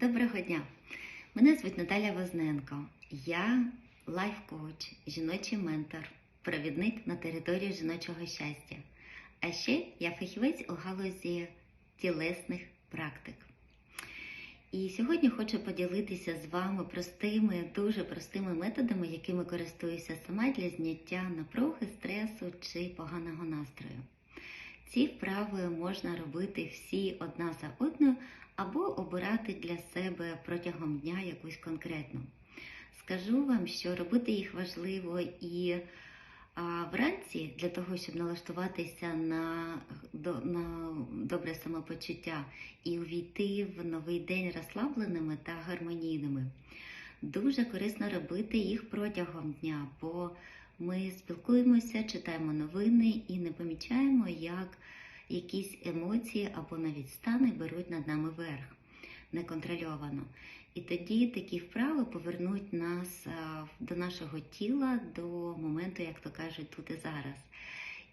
Доброго дня! Мене звуть Наталя Возненко. Я лайф-коуч, жіночий ментор, провідник на території жіночого щастя. А ще я фахівець у галузі тілесних практик. І сьогодні хочу поділитися з вами простими, дуже простими методами, якими користуюся сама для зняття напруги, стресу чи поганого настрою. Ці вправи можна робити всі одна за одною або обирати для себе протягом дня якусь конкретну. Скажу вам, що робити їх важливо і вранці для того, щоб налаштуватися на, на добре самопочуття і увійти в новий день розслабленими та гармонійними. Дуже корисно робити їх протягом дня, бо ми спілкуємося, читаємо новини і не помічаємо, як якісь емоції або навіть стани беруть над нами верх неконтрольовано. І тоді такі вправи повернуть нас до нашого тіла до моменту, як то кажуть, тут і зараз.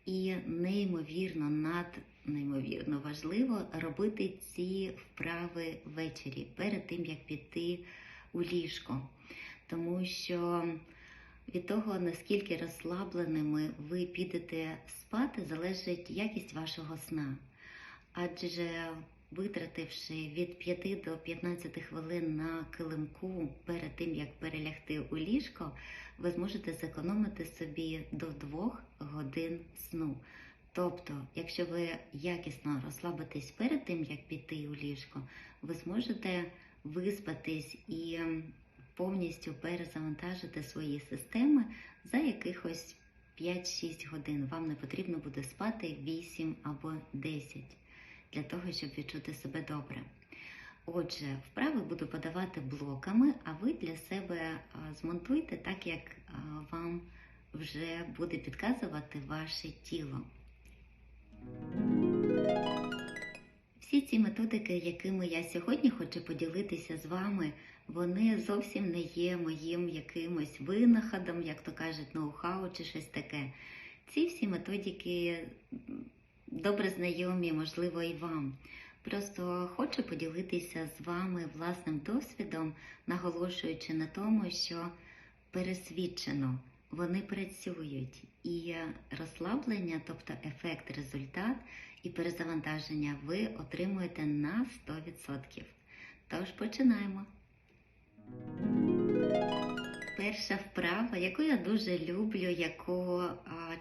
І неймовірно, над неймовірно важливо робити ці вправи ввечері, перед тим як піти у ліжко. Тому що від того, наскільки розслабленими ви підете спати, залежить якість вашого сна. Адже витративши від 5 до 15 хвилин на килимку перед тим, як перелягти у ліжко, ви зможете зекономити собі до 2 годин сну. Тобто, якщо ви якісно розслабитесь перед тим, як піти у ліжко, ви зможете виспатись і повністю перезавантажити свої системи за якихось 5-6 годин. Вам не потрібно буде спати 8 або 10 для того, щоб відчути себе добре. Отже, вправи буду подавати блоками, а ви для себе змонтуйте так, як вам вже буде підказувати ваше тіло. Ці методики, якими я сьогодні хочу поділитися з вами, вони зовсім не є моїм якимось винаходом, як то кажуть, ноу-хау чи щось таке. Ці всі методики добре знайомі, можливо, і вам. Просто хочу поділитися з вами власним досвідом, наголошуючи на тому, що пересвідчено вони працюють, і розслаблення, тобто ефект, результат і перезавантаження ви отримуєте на 100%. Тож починаємо. Перша вправа, яку я дуже люблю, яку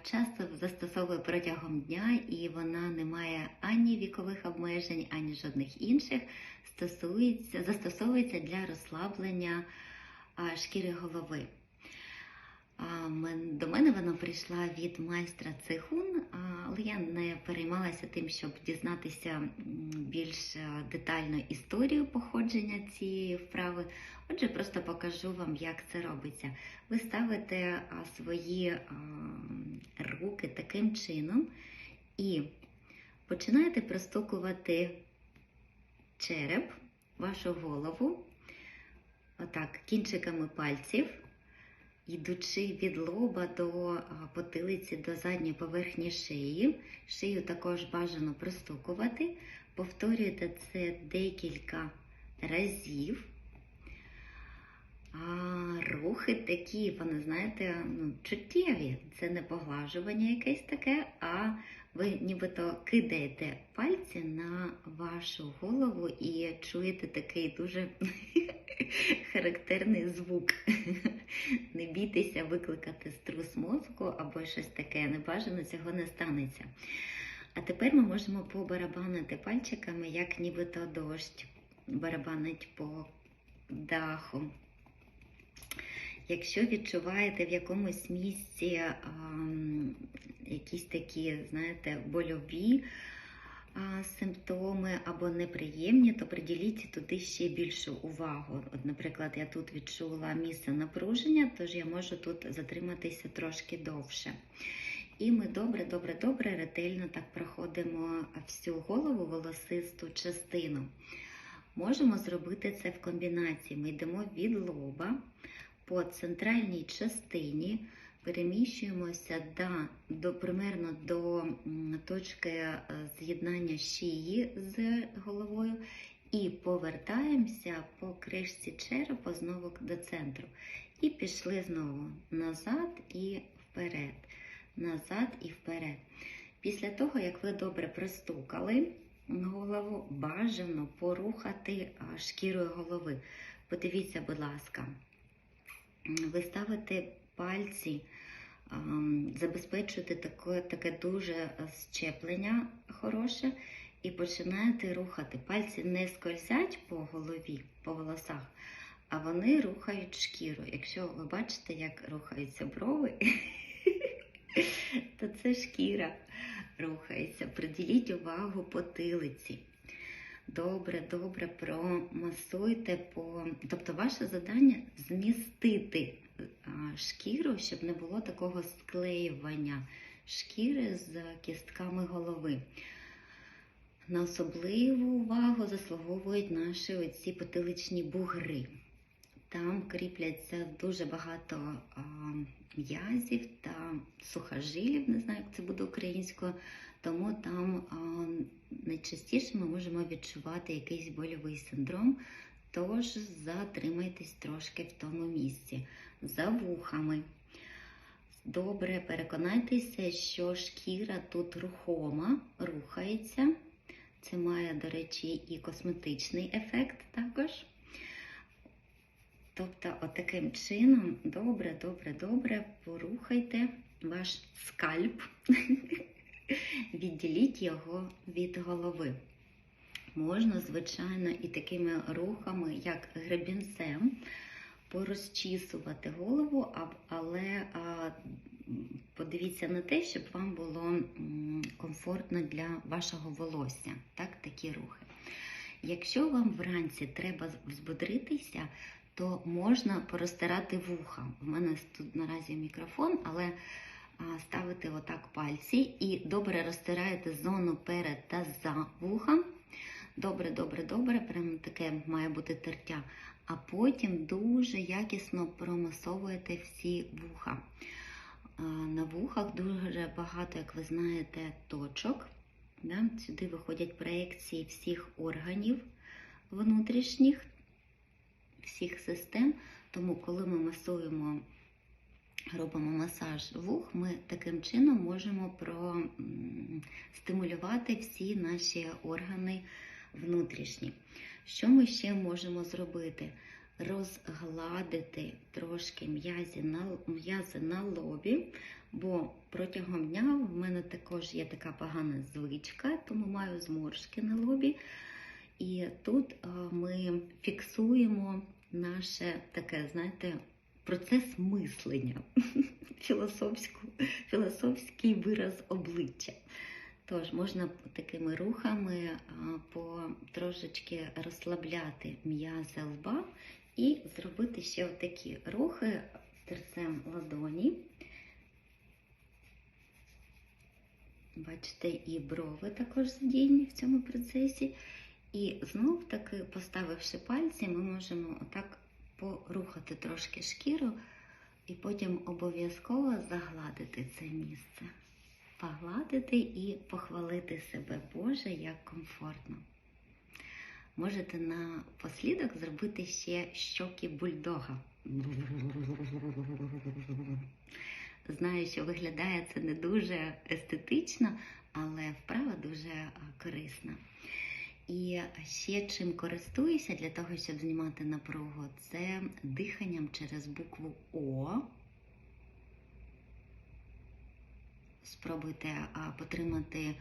часто застосовую протягом дня, і вона не має ані вікових обмежень, ані жодних інших, стосується, застосовується для розслаблення шкіри голови. До мене вона прийшла від майстра цехун, але я не переймалася тим, щоб дізнатися більш детально історію походження цієї вправи. Отже, просто покажу вам, як це робиться. Ви ставите свої руки таким чином і починаєте простукувати череп, вашу голову, отак, кінчиками пальців, йдучи від лоба до потилиці до задньої поверхні шиї. Шию також бажано простукувати. Повторюєте це декілька разів. А рухи такі, вони, знаєте, ну, чуттєві. Це не поглажування якесь таке, а ви нібито кидаєте пальці на вашу голову і чуєте такий дуже характерний звук. Не бійтеся викликати струс мозку або щось таке. Небажано цього не станеться. А тепер ми можемо побарабанити пальчиками, як нібито дощ барабанить по даху. Якщо відчуваєте в якомусь місці а, якісь такі, знаєте, больові симптоми або неприємні, то приділіть туди ще більшу увагу. От, наприклад, я тут відчула місце напруження, тож я можу тут затриматися трошки довше. І ми добре, добре, добре, ретельно так проходимо всю голову, волосисту частину. Можемо зробити це в комбінації. Ми йдемо від лоба по центральній частині, переміщуємося до, до примерно до точки з'єднання шиї з головою І повертаємося по кришці черепа знову до центру. І пішли знову назад і вперед. Назад і вперед. Після того, як ви добре пристукали голову, бажано порухати шкірою голови. Подивіться, будь ласка, ви ставите пальці, забезпечуєте таке, таке дуже щеплення хороше і починаєте рухати. Пальці не скользять по голові, по волосах, а вони рухають шкіру. Якщо ви бачите, як рухаються брови, то це шкіра рухається. Приділіть увагу потилиці. Добре, добре промасуйте по. Тобто, ваше завдання змістити шкіру, щоб не було такого склеювання шкіри з кістками голови. На особливу увагу заслуговують наші оці потиличні бугри. Там кріпляться дуже багато м'язів та сухожилів, не знаю, як це буде українською, тому там а, найчастіше ми можемо відчувати якийсь больовий синдром, тож затримайтесь трошки в тому місці. За вухами. Добре, переконайтеся, що шкіра тут рухома, рухається. Це має, до речі, і косметичний ефект також. Тобто, отаким чином, добре, добре, добре порухайте ваш скальп, відділіть його від голови. Можна, звичайно, і такими рухами, як гребінцем, порозчісувати голову, але подивіться на те, щоб вам було комфортно для вашого волосся. Так, такі рухи. Якщо вам вранці треба взбодритися, то можна порозтирати вуха. У мене тут наразі мікрофон, але ставите отак пальці і добре розтираєте зону перед та за вухом. Добре, добре, добре, прямо таке має бути тертя. А потім дуже якісно промасовуєте всі вуха. На вухах дуже багато, як ви знаєте, точок. Сюди виходять проекції всіх органів внутрішніх, всіх систем. Тому, коли ми масуємо, робимо масаж вух, ми таким чином можемо простимулювати всі наші органи внутрішні. Що ми ще можемо зробити? Розгладити трошки м'язи на, м'язи на лобі, бо протягом дня в мене також є така погана звичка, тому маю зморшки на лобі. І тут ми фіксуємо наше таке, знаєте, процес мислення, філософський вираз обличчя. Тож, можна такими рухами по розслабляти м'язи лба і зробити ще такі рухи терцем ладоні. Бачите, і брови також задіяні в цьому процесі. І знов таки, поставивши пальці, ми можемо отак порухати трошки шкіру і потім обов'язково загладити це місце погладити і похвалити себе, Боже, як комфортно. Можете напослідок зробити ще щоки бульдога. Знаю, що виглядає це не дуже естетично, але вправа дуже корисна. І ще чим користуюся для того, щоб знімати напругу, це диханням через букву О. Спробуйте потримати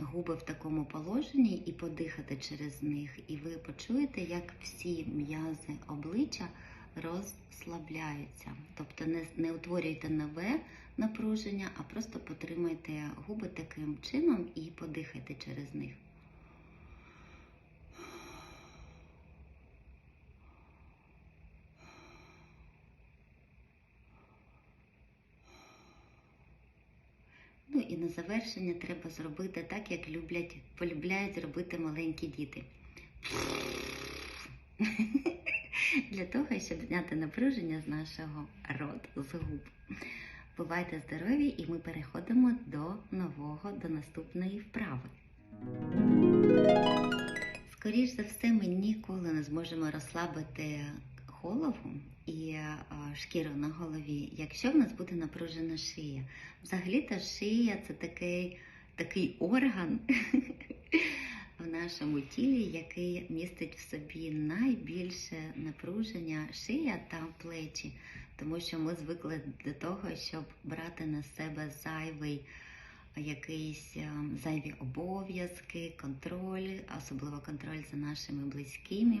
губи в такому положенні і подихати через них. І ви почуєте, як всі м'язи обличчя розслабляються. Тобто не, не утворюйте нове напруження, а просто потримайте губи таким чином і подихайте через них. Ну і на завершення треба зробити так, як люблять, полюбляють робити маленькі діти. Для того, щоб зняти напруження з нашого рот, з губ. Бувайте здорові, і ми переходимо до нового, до наступної вправи. Скоріш за все, ми ніколи не зможемо розслабити голову і шкіру на голові, якщо в нас буде напружена шия. Взагалі-то шия це такий, такий орган в нашому тілі, який містить в собі найбільше напруження шия та плечі, тому що ми звикли до того, щоб брати на себе зайвий якісь зайві обов'язки, контроль, особливо контроль за нашими близькими.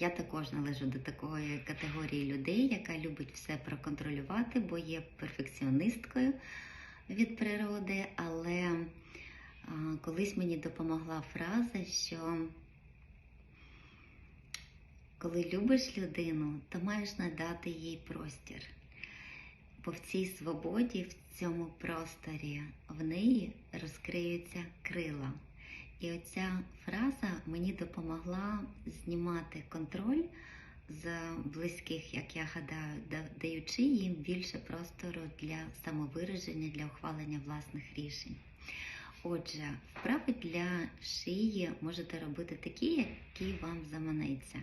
Я також належу до такої категорії людей, яка любить все проконтролювати, бо є перфекціоністкою від природи, але колись мені допомогла фраза, що коли любиш людину, то маєш надати їй простір. Бо в цій свободі, в цьому просторі, в неї розкриються крила. І оця фраза мені допомогла знімати контроль з близьких, як я гадаю, даючи їм більше простору для самовираження, для ухвалення власних рішень. Отже, вправи для шиї можете робити такі, які вам заманеться.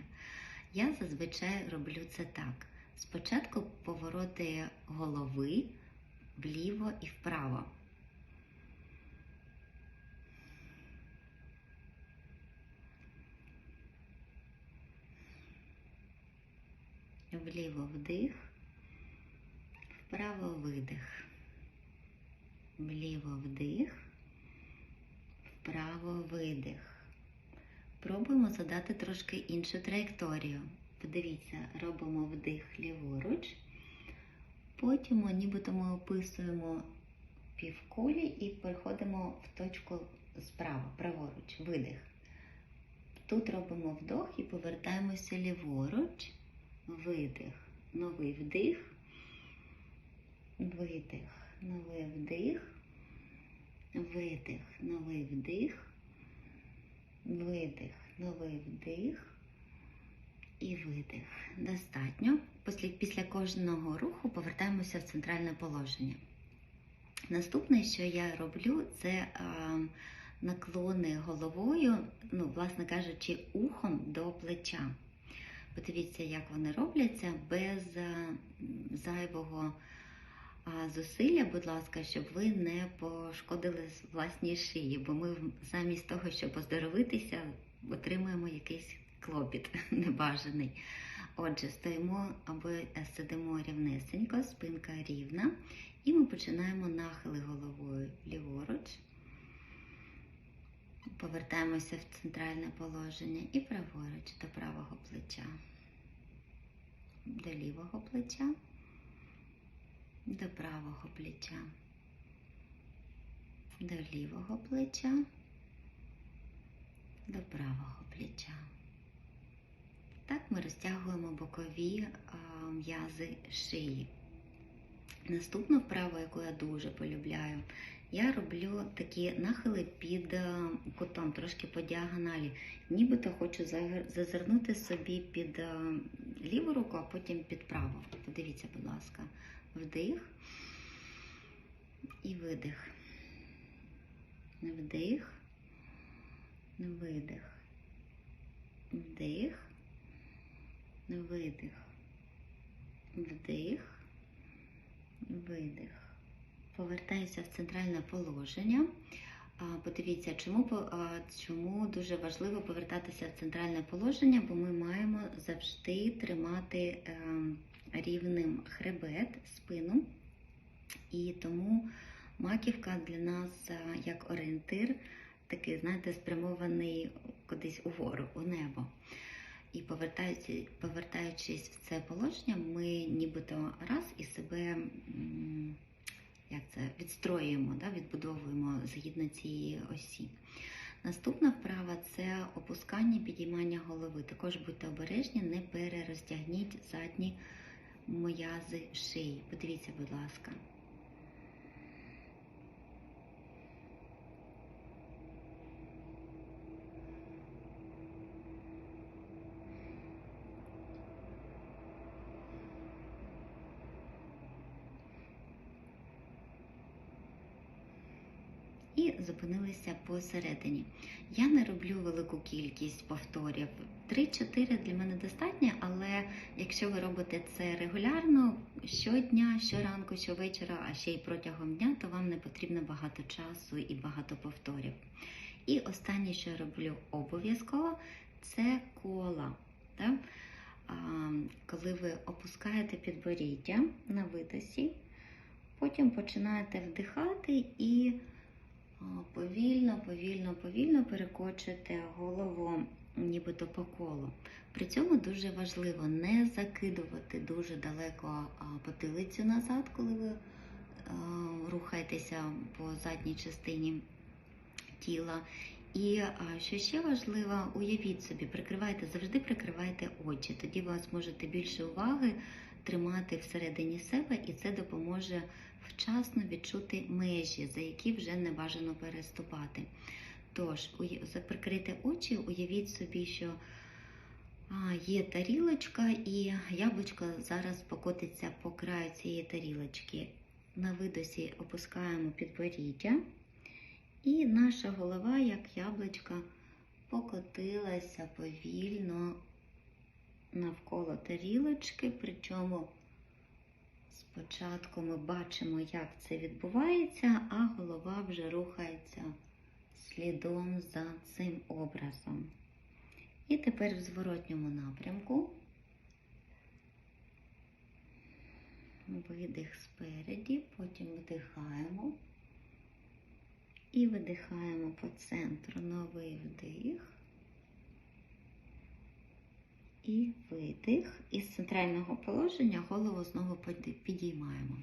Я зазвичай роблю це так. Спочатку повороти голови вліво і вправо. Вліво вдих, вправо видих. Вліво вдих, вправо видих. Пробуємо задати трошки іншу траєкторію. Подивіться, робимо вдих ліворуч, потім нібито ми описуємо півкулі і переходимо в точку справа, праворуч, видих. Тут робимо вдох і повертаємося ліворуч, видих, новий вдих, видих, новий вдих, видих, новий вдих, видих, новий вдих і видих. Достатньо. Після, після кожного руху повертаємося в центральне положення. Наступне, що я роблю, це а, наклони головою, ну, власне кажучи, ухом до плеча. Подивіться, як вони робляться без зайвого зусилля, будь ласка, щоб ви не пошкодили власній шиї, бо ми замість того, щоб оздоровитися, отримуємо якийсь клопіт небажаний. Отже, стоїмо або сидимо рівнесенько, спинка рівна, і ми починаємо нахили головою ліворуч. Повертаємося в центральне положення і праворуч до правого плеча, до лівого плеча, до правого плеча, до лівого плеча, до правого плеча. Так ми розтягуємо бокові а, м'язи шиї. Наступну вправу, яку я дуже полюбляю, я роблю такі нахили під а, кутом, трошки по діагоналі. Нібито хочу зазирнути собі під а, ліву руку, а потім під праву. Подивіться, будь ласка, вдих і видих. Вдих, видих. Вдих, видих. Вдих, видих. Повертаюся в центральне положення. Подивіться, чому, чому дуже важливо повертатися в центральне положення, бо ми маємо завжди тримати ем, рівним хребет, спину. І тому маківка для нас як орієнтир, такий, знаєте, спрямований кудись угору, у небо. І повертаючись, повертаючись в це положення, ми нібито раз і себе як це, відстроюємо, да, відбудовуємо згідно цієї осі. Наступна вправа це опускання, підіймання голови. Також будьте обережні, не перерозтягніть задні м'язи шиї. Подивіться, будь ласка. І зупинилися посередині. Я не роблю велику кількість повторів. 3-4 для мене достатньо, але якщо ви робите це регулярно, щодня, щоранку, щовечора, а ще й протягом дня, то вам не потрібно багато часу і багато повторів. І останнє, що я роблю обов'язково, це кола. Так? Коли ви опускаєте підборіддя на видосі, потім починаєте вдихати і повільно, повільно, повільно перекочуєте голову нібито по колу. При цьому дуже важливо не закидувати дуже далеко потилицю назад, коли ви рухаєтеся по задній частині тіла. І що ще важливо, уявіть собі, прикривайте, завжди прикривайте очі. Тоді ви зможете більше уваги тримати всередині себе, і це допоможе вчасно відчути межі, за які вже не бажано переступати. Тож, прикрийте очі, уявіть собі, що є тарілочка, і яблучко зараз покотиться по краю цієї тарілочки. На видосі опускаємо підборіддя. І наша голова, як яблучко, покотилася повільно навколо тарілочки. Причому спочатку ми бачимо, як це відбувається, а голова вже рухається слідом за цим образом. І тепер в зворотньому напрямку. Видих спереді, потім вдихаємо. І видихаємо по центру новий вдих. І видих. Із центрального положення голову знову підіймаємо.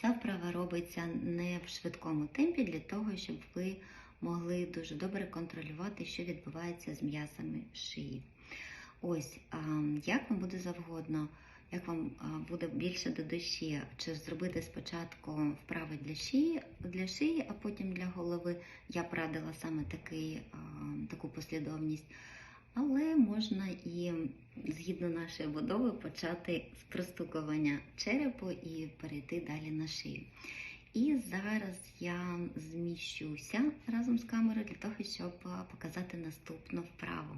Ця вправа робиться не в швидкому темпі для того, щоб ви могли дуже добре контролювати, що відбувається з м'язами шиї. Ось, як вам буде завгодно, як вам буде більше до душі, чи зробити спочатку вправи для шиї, для шиї, а потім для голови. Я б радила саме такий, таку послідовність. Але можна і згідно нашої будови почати з простукування черепу і перейти далі на шию. І зараз я зміщуся разом з камерою для того, щоб показати наступну вправу.